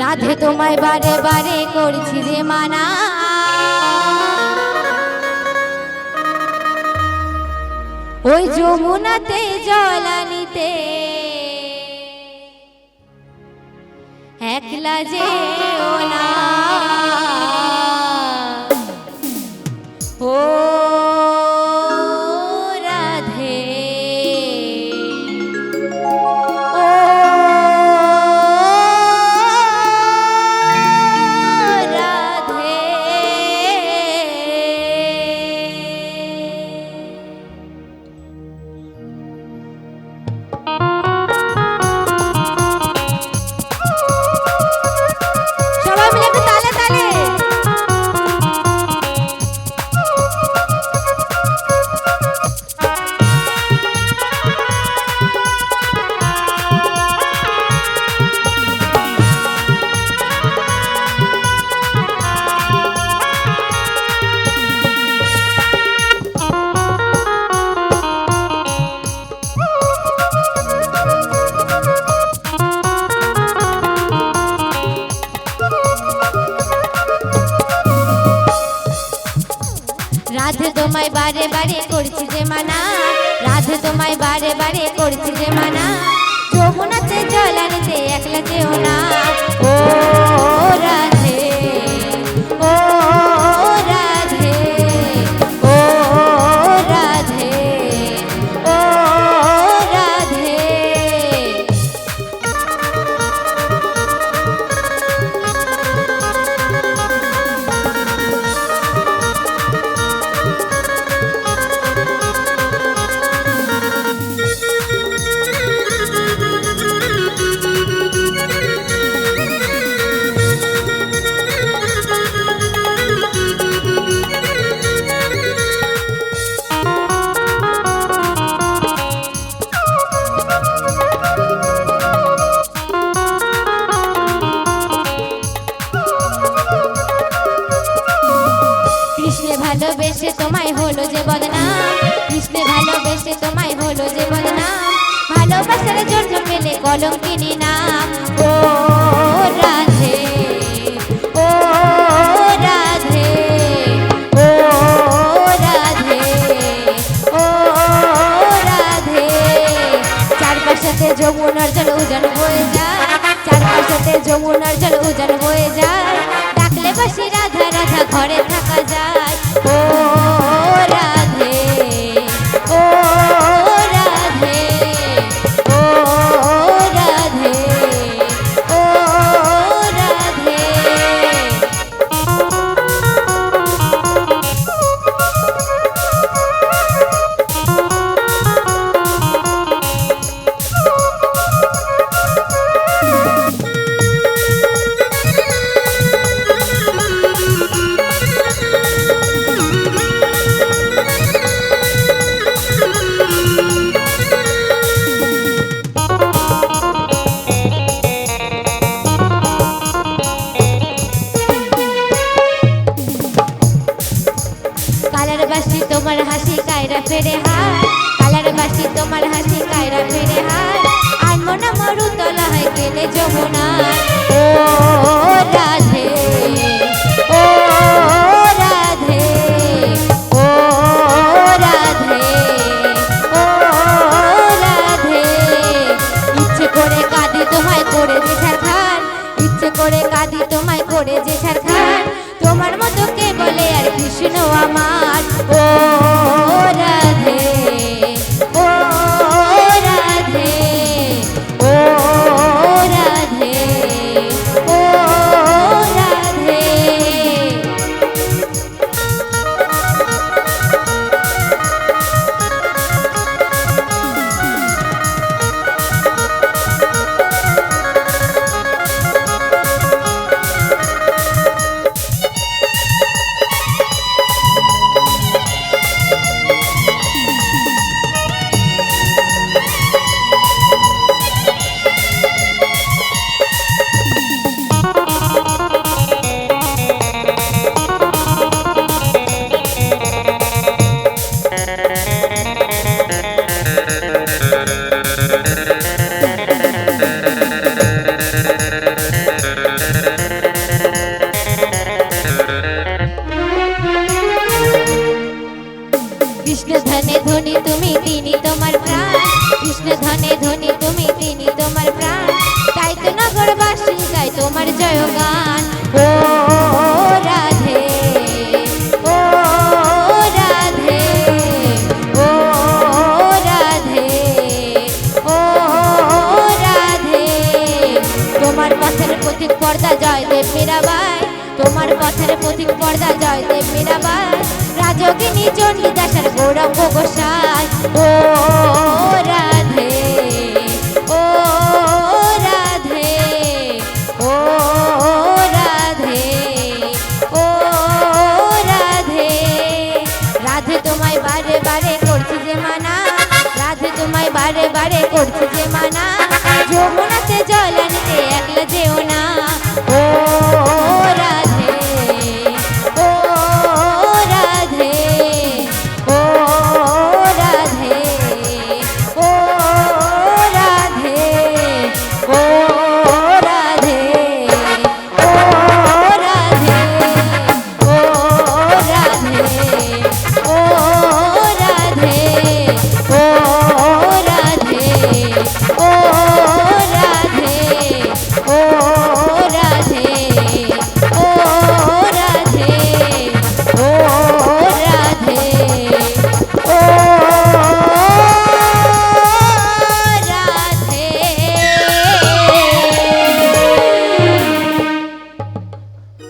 রাধে তোমায় বারে বারে করছি যে মানা। ওই যমুনাতে জলানিতে একলা যে ওনা রাধে তোমায় বারে বারে করছি যে মানা। রাধে তোমায় বারে বারে করছি যে মানা। যমুনাতে জল আনতে একলা যেও না। ও রাধে তোমায় হলো যে বদনাম। কৃষ্ণে ভালোবেসে তোমায় হলো যে বদনাম। ভালোবাসার জন্য পেলে কলঙ্কিনী নাম। ও রাধে ও রাধে ও রাধে ও রাধে। চারপাশাতে যমুনার জল উজান বয়ে যায়। চারপাশাতে যমুনার জল উজান বয়ে যায়। ডাকলে বাসি রাধা রাধা ঘরে থাকা যায়। তোমার হাসি কায়রা ফেরে হায়। কালার বাসি তোমার হাসি কায়রা ফেরে হায়। আর মনা মরু তলা হয় গেলে যমুনা কৃষ্ণ ধনে ধনী তুমি তিনি তোমার প্রাণ। কৃষ্ণ ধনে ধনী তুমি তিনি তোমার প্রাণ। তাই তো নগরবাসী গাই তোমার জয়গান। ও রাধে ও রাধে ও রাধে ও রাধে। তোমার পথের পথিক পর্দা জয়দেব মীরাবাই। তোমার পথের পথিক পর্দা জয়দেব মীরাবাই রাজগিনী চণ্ডীদাসের গৌরব গোসাই ও রাধে ও রাধে ও রাধে ও রাধে। রাধে তোমায় বারে বারে করছি যে মানা, রাধে তোমায় বারে বারে করছি যে মানা।